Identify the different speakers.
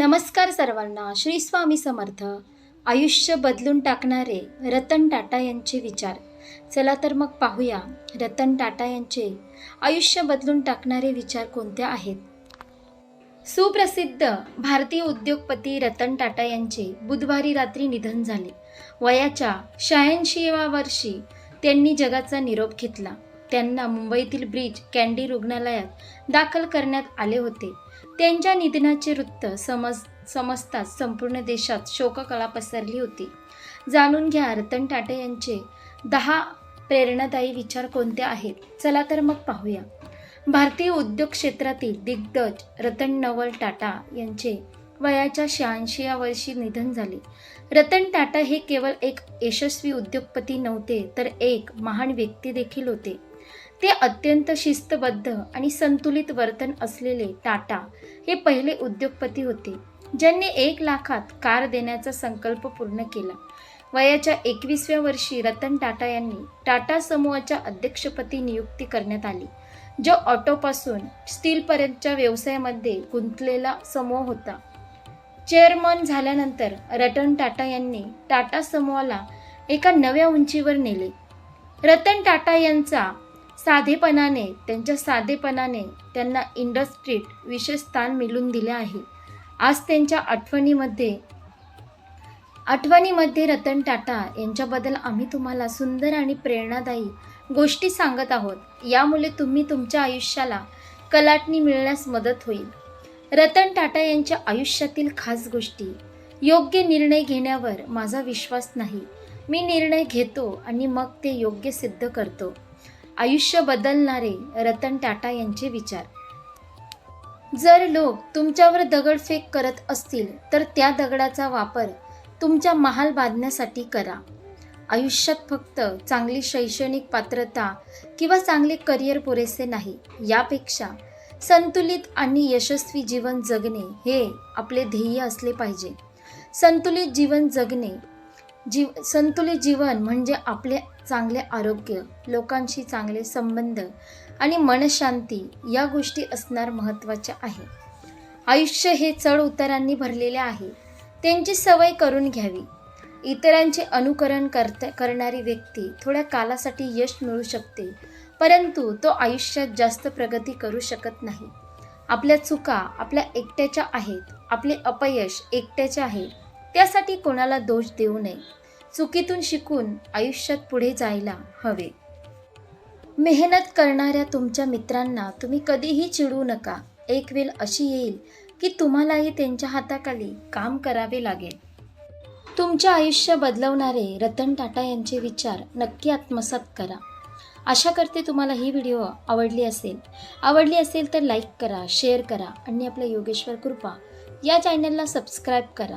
Speaker 1: नमस्कार सर्वांना श्री स्वामी समर्थ. आयुष्य बदलून टाकणारे रतन टाटा यांचे विचार. चला तर मग पाहूया रतन टाटा यांचे आयुष्य बदलून टाकणारे विचार कोणते आहेत? सुप्रसिद्ध भारतीय उद्योगपती रतन टाटा यांचे बुधवारी रात्री निधन झाले. वयाच्या शहाऐंशीव्या वर्षी त्यांनी जगाचा निरोप घेतला. त्यांना मुंबईतील ब्रिज कॅन्डी रुग्णालयात दाखल करण्यात आले होते. त्यांच्या निधनाचे वृत्त समज समजताच संपूर्ण देशात शोककला पसरली होती. जाणून घ्या रतन टाटा यांचे दहा प्रेरणादायी विचार कोणते आहेत? चला तर मग पाहूया. भारतीय उद्योग क्षेत्रातील दिग्गज रतन नवल टाटा यांचे वयाच्या शहाऐंशी या वर्षी निधन झाले. रतन टाटा हे केवळ एक यशस्वी उद्योगपती नव्हते तर एक महान व्यक्ती देखील होते. ते अत्यंत शिस्तबद्ध आणि संतुलित वर्तन असलेले टाटा हे पहिले उद्योगपती होते ज्यांनी एक लाखात कार देण्याचा संकल्प पूर्ण केला. वयाच्या एकवीसव्या वर्षी रतन टाटा यांनी टाटा समूहाच्या अध्यक्षपदी नियुक्ती करण्यात आली जो ऑटोपासून स्टीलपर्यंतच्या व्यवसायामध्ये गुंतलेला समूह होता. चेअरमन झाल्यानंतर रतन टाटा यांनी टाटा समूहाला एका नव्या उंचीवर नेले. रतन टाटा यांचा साधेपणाने त्यांच्या साधेपणाने त्यांना इंडस्ट्रीत विशेष स्थान मिळवून दिले आहे. आज त्यांच्या आठवणीमध्ये आठवणीमध्ये रतन टाटा यांच्याबद्दल आम्ही तुम्हाला सुंदर आणि प्रेरणादायी गोष्टी सांगत आहोत. यामुळे तुम्ही तुमच्या आयुष्याला कलाटणी मिळण्यास मदत होईल. रतन टाटा यांच्या आयुष्यातील खास गोष्टी योग्य निर्णय घेण्यावर माझा विश्वास नाही. मी निर्णय घेतो आणि मग ते योग्य सिद्ध करतो. आयुष्य बदलणारे रतन टाटा यांचे विचार. जर लोक तुमच्यावर दगडफेक करत असतील तर त्या दगडाचा वापर तुमच्या महाल बांधण्यासाठी करा. आयुष्यात फक्त चांगली शैक्षणिक पात्रता किंवा चांगले करिअर पुरेसे नाही यापेक्षा संतुलित आणि यशस्वी जीवन जगणे हे आपले ध्येय असले पाहिजे. संतुलित जीवन जगणे जीव संतुलित जीवन म्हणजे आपले चांगले आरोग्य लोकांशी चांगले संबंध आणि मनशांती या गोष्टी असणार महत्त्वाच्या आहे. आयुष्य हे चढ उतारांनी भरलेले आहे. त्यांची सवय करून घ्यावी. इतरांचे अनुकरण करत करणारी व्यक्ती थोड्या कालासाठी यश मिळू शकते परंतु तो आयुष्यात जास्त प्रगती करू शकत नाही. आपल्या चुका आपल्या एकट्याच्या आहेत आपले अपयश एकट्याचे आहे त्यासाठी कोणाला दोष देऊ नये. चुकीतून शिकून आयुष्यात पुढे जायला हवे. मेहनत करणाऱ्या तुमच्या मित्रांना तुम्ही कधीही चिडवू नका. एक वेळ अशी येईल की तुम्हालाही त्यांच्या हाताखाली काम करावे लागेल. तुमचे आयुष्य बदलवणारे रतन टाटा यांचे विचार नक्की आत्मसात करा. आशा करते तुम्हाला ही व्हिडिओ आवडली असेल. आवडली असेल तर लाईक करा शेअर करा आणि आपल्या योगेश्वर कृपा या चॅनलला सबस्क्राईब करा.